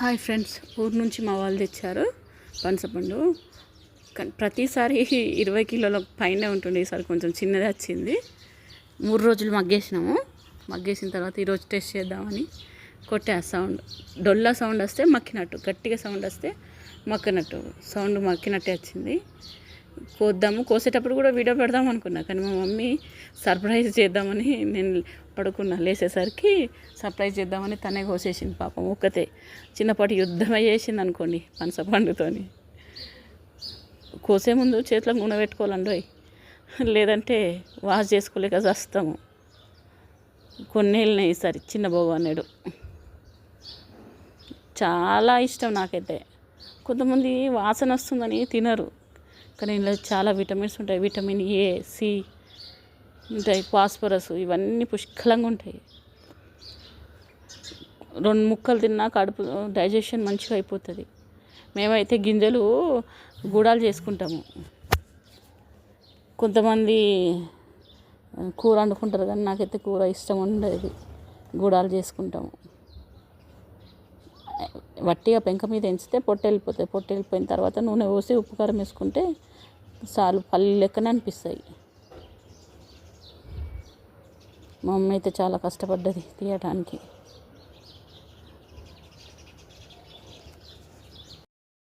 Hi friends ఊరు నుంచి మా వాళ్ళు తెచ్చారు పనసపండు. కానీ ప్రతిసారి ఇరవై కిలోల పైనే ఉంటుండే ఈసారి కొంచెం చిన్నది వచ్చింది. మూడు రోజులు మగ్గేసినాము. మగ్గేసిన తర్వాత ఈరోజు టెస్ట్ చేద్దామని కొట్టే సౌండ్ డొల్లా సౌండ్ వస్తే మక్కినట్టు గట్టిగా సౌండ్ వస్తే మక్కినట్టు సౌండ్ మక్కినట్టే వచ్చింది. కోద్దాము కోసేటప్పుడు కూడా వీడియో పెడదాం అనుకున్నా కానీ మా మమ్మీ సర్ప్రైజ్ చేద్దామని నేను పడుకున్న లేచేసరికి సర్ప్రైజ్ చేద్దామని తనే కోసేసింది పాపం. ఒక్కతే. చిన్నపాటి యుద్ధమే చేసింది అనుకోండి పనస పండుతోని. కోసే ముందు చేతిలో నూనె పెట్టుకోవాలండి లేదంటే వాష్ చేసుకోలేక చస్తాము. కొన్నేళ్ళనే వెళ్ళినాయి ఈసారి చిన్న అన్నాడు. చాలా ఇష్టం నాకైతే. కొంతమంది వాసన వస్తుందని తినరు. కానీ ఇందులో చాలా విటమిన్స్ ఉంటాయి. విటమిన్ ఏ సి ఉంటాయి ఫాస్ఫరస్ ఇవన్నీ పుష్కలంగా ఉంటాయి. రెండు ముక్కలు తిన్నా కడుపు డైజెషన్ మంచిగా అయిపోతుంది. మేమైతే గింజలు గూడాలు చేసుకుంటాము. కొంతమంది కూర వండుకుంటారు కానీ నాకైతే కూర ఇష్టం ఉండేది. గూడాలు చేసుకుంటాము. వట్టిగా పెంక మీద ఎంచితే పొట్ట వెళ్ళిపోతాయి పొట్టు వెళ్ళిపోయిన తర్వాత నూనె పోసి ఉప్పు కారం వేసుకుంటే చాలు పల్లి లెక్కనే అనిపిస్తాయి. మా అమ్మ అయితే చాలా కష్టపడ్డది తీయటానికి.